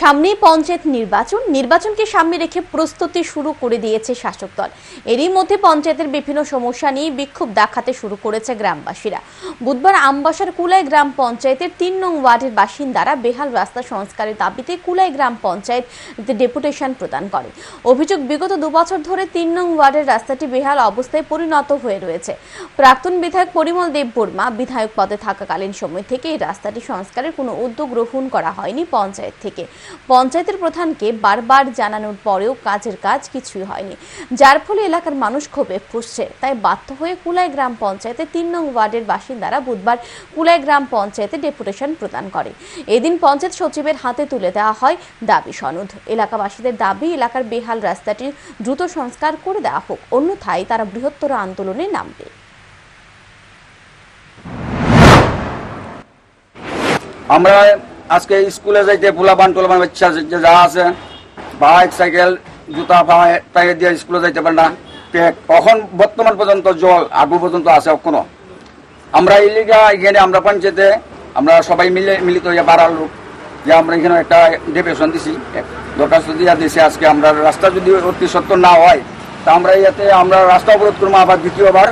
সামনেই পঞ্চায়েত নির্বাচন। নির্বাচনকে সামনে রেখে প্রস্তুতি শুরু করে দিয়েছে শাসক দল। এরই মধ্যে পঞ্চায়েতের বিভিন্ন সমস্যা নিয়ে বিক্ষোভ দেখাতে শুরু করেছে গ্রামবাসীরা। বুধবার আমবাসার কুলাই গ্রাম পঞ্চায়েতের তিন নং ওয়ার্ডের বাসিন্দারা বেহাল রাস্তা সংস্কারের দাবিতে কুলাই গ্রাম পঞ্চায়েত ডেপুটেশন প্রদান করে। অভিযোগ, বিগত দুবছর ধরে তিন নং ওয়ার্ডের রাস্তাটি বেহাল অবস্থায় পরিণত হয়ে রয়েছে। প্রাক্তন বিধায়ক পরিমল দেব বর্মা বিধায়ক পদে থাকাকালীন সময় থেকে এই রাস্তাটি সংস্কারের কোনো উদ্যোগ গ্রহণ করা হয়নি পঞ্চায়েত থেকে। পঞ্চায়েতের প্রধানকে বারবার জানানোর পরেও কাজের কাজ কিছুই হয়নি। যার ফলে এলাকার মানুষ ক্ষোভে ফুসছে। তাই বাধ্য হয়ে কুলাই গ্রাম পঞ্চায়েতে তিন নং ওয়ার্ডের বাসিন্দারা বুধবার কুলাই গ্রাম পঞ্চায়েতে ডেপুটেশন প্রদান করে। এদিন পঞ্চায়েত সচিবের হাতে তুলে দেওয়া হয় দাবি সনদ। এলাকাবাসীদের দাবি, এলাকার বেহাল রাস্তাটি দ্রুত সংস্কার করে দেওয়া হোক, অন্যথায় তারা বৃহত্তর আন্দোলনে নামবে। আমরা আজকে স্কুলে যাইতে পোলাবান টোলাবান বাচ্চা যে আছে, বাইক, সাইকেল, জুতা, পায়ে দিয়ে স্কুলে যাইতে পারে না। পেক এখন বর্তমান পর্যন্ত জল আগু পর্যন্ত আছে এখনও। আমরা ইলিগা এখানে, আমরা পঞ্চায়েতে, আমরা সবাই মিলে মিলিত হয়ে বাড়ার লোক। যে আমরা এখানে একটা ডেপুটেশন দিছি, দরখাস্ত দিয়ে দিছি আজকে। আমরা রাস্তা যদি অতি সত্য না হয়, তা আমরা ইয়াতে আমরা রাস্তা অবরোধ করব আবার দ্বিতীয়বার।